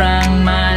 ร่างมา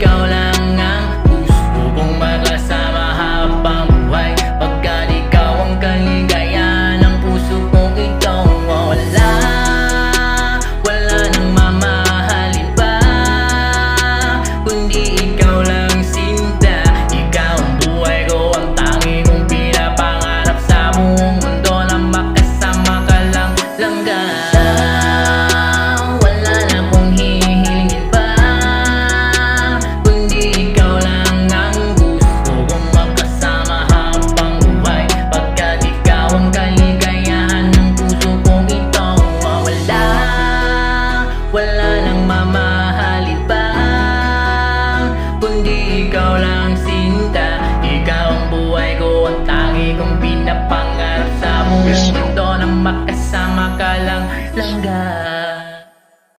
go kong pinapangarap Sa mundo Na makasama ka lang langga